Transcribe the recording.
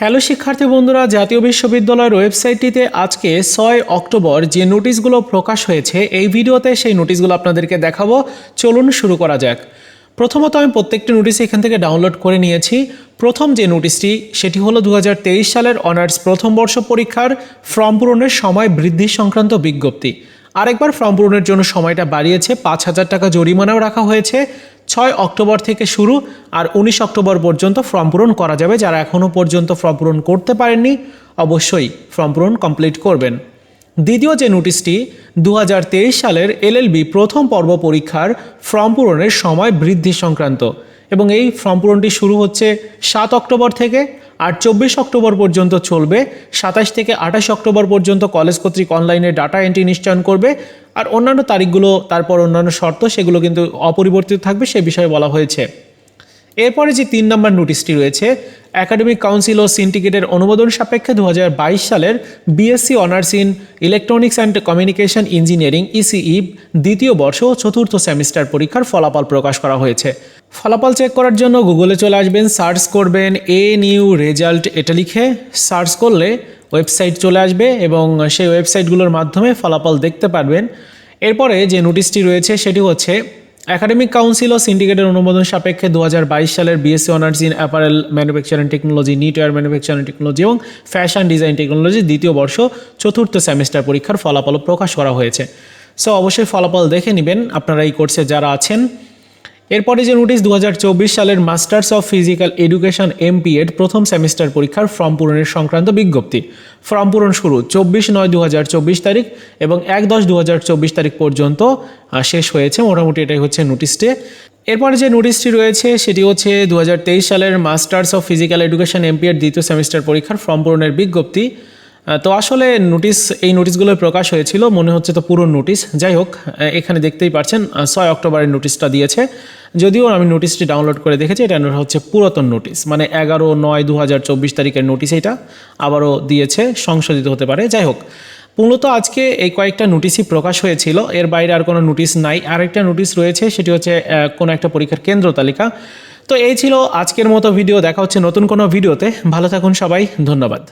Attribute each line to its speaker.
Speaker 1: Hello শিক্ষার্থী বন্ধুরা, জাতীয় বিশ্ববিদ্যালয়ের ওয়েবসাইটটিতে আজকে ছয় অক্টোবর যে নোটিশগুলো প্রকাশ হয়েছে, এই ভিডিওতে সেই নোটিশগুলো আপনাদেরকে দেখাবো। চলুন শুরু করা যাক। প্রথমত আমি প্রত্যেকটি নোটিশ এখান থেকে ডাউনলোড করে নিয়েছি। প্রথম যে নোটিশটি, সেটি হলো দু হাজার তেইশ সালের অনার্স প্রথম বর্ষ পরীক্ষার ফর্ম পূরণের সময় বৃদ্ধি সংক্রান্ত বিজ্ঞপ্তি। আরেকবার ফর্ম পূরণের জন্য সময়টা বাড়িয়েছে, পাঁচ হাজার টাকা জরিমানাও রাখা হয়েছে। ছয় অক্টোবর থেকে শুরু আর উনিশ অক্টোবর পর্যন্ত ফর্ম পূরণ করা যাবে। যারা এখনও পর্যন্ত ফর্ম পূরণ করতে পারেননি, অবশ্যই ফর্ম পূরণ কমপ্লিট করবেন। দ্বিতীয় যে নোটিশটি দু হাজার তেইশ সালের এলএলবি প্রথম পর্ব পরীক্ষার ফর্ম পূরণের সময় বৃদ্ধি সংক্রান্ত। এবং এই ফর্ম পূরণটি শুরু হচ্ছে সাত অক্টোবর থেকে আর চব্বিশ অক্টোবর পর্যন্ত চলবে। সাতাশ থেকে আঠাশ অক্টোবর পর্যন্ত কলেজ কর্তৃক অনলাইনে ডাটা এন্ট্রি নিশ্চয়ন করবে। আর অন্যান্য তারিখগুলো, তারপর অন্যান্য শর্ত, সেগুলো কিন্তু অপরিবর্তিত থাকবে, সে বিষয়ে বলা হয়েছে। এরপরে যে তিন নম্বর নোটিশটি রয়েছে একাডেমিক কাউন্সিল ও সিন্ডিকেটের অনুমোদন সাপেক্ষে দু হাজার বাইশ সালের BSc honours in electronics and communication engineering ECE দ্বিতীয় বর্ষ ও চতুর্থ সেমিস্টার পরীক্ষার ফলাফল প্রকাশ করা হয়েছে। ফলাফল চেক করার জন্য গুগলে চলে আসবেন, সার্চ করবেন এ নিউ রেজাল্ট এটা লিখে সার্চ করলে ওয়েবসাইট চলে আসবে এবং সেই ওয়েবসাইটগুলোর মাধ্যমে ফলাফল দেখতে পারবেন। এরপরে যে নোটিশটি রয়েছে, সেটি হচ্ছে একাডেমিক কাউন্সিল অফ সিন্ডিকেটের অনুমোদন সাপেক্ষে দু হাজার বাইশ সালের BSc honours in apparel manufacturing technology knitwear manufacturing technology এবং ফ্যাশন ডিজাইন টেকনোলজি দ্বিতীয় বর্ষ চতুর্থ সেমিস্টার পরীক্ষার ফলাফল প্রকাশ করা হয়েছে। সো অবশ্যই ফলাফল দেখে নেবেন। আপনারা এই কোর্সে যারা আছেন এরপরে যে নোটিশ দু হাজার চব্বিশ সালের masters of physical education MPEd প্রথম সেমিস্টার পরীক্ষার ফর্ম পূরণের সংক্রান্ত বিজ্ঞপ্তি। ফর্ম পূরণ শুরু চব্বিশ নয় দু তারিখ এবং এক দশ দু তারিখ পর্যন্ত শেষ হয়েছে। মোটামুটি এটাই হচ্ছে নোটিশটি এরপরে যে নোটিশটি রয়েছে, সেটি হচ্ছে দু হাজার তেইশ সালের masters of physical education MPEd দ্বিতীয় সেমিস্টার পরীক্ষার ফর্ম পূরণের বিজ্ঞপ্তি। তো আসলে নোটিশ এই নোটিশগুলো প্রকাশ হয়েছিল, মনে হচ্ছে তো পুরো নোটিশ যাই হোক এখানে দেখতেই পাচ্ছেন ছয় অক্টোবরের নোটিশটা দিয়েছে। যদিও আমি নোটিশটি ডাউনলোড করে দেখেছি, এটা হচ্ছে পুরাতন নোটিশ মানে এগারো নয় দু তারিখের নোটিশ এটা আবারও দিয়েছে, সংশোধিত হতে পারে, যাই হোক। মূলত আজকে এই কয়েকটা নোটিশই প্রকাশ হয়েছিল, এর বাইরে আর কোনো নোটিশ নাই। আরেকটা নোটিশ রয়েছে, সেটি হচ্ছে কোনো একটা পরীক্ষার কেন্দ্র তালিকা। তো এই ছিল আজকের মতো ভিডিও দেখা হচ্ছে নতুন কোনো ভিডিওতে ভালো থাকুন সবাই, ধন্যবাদ।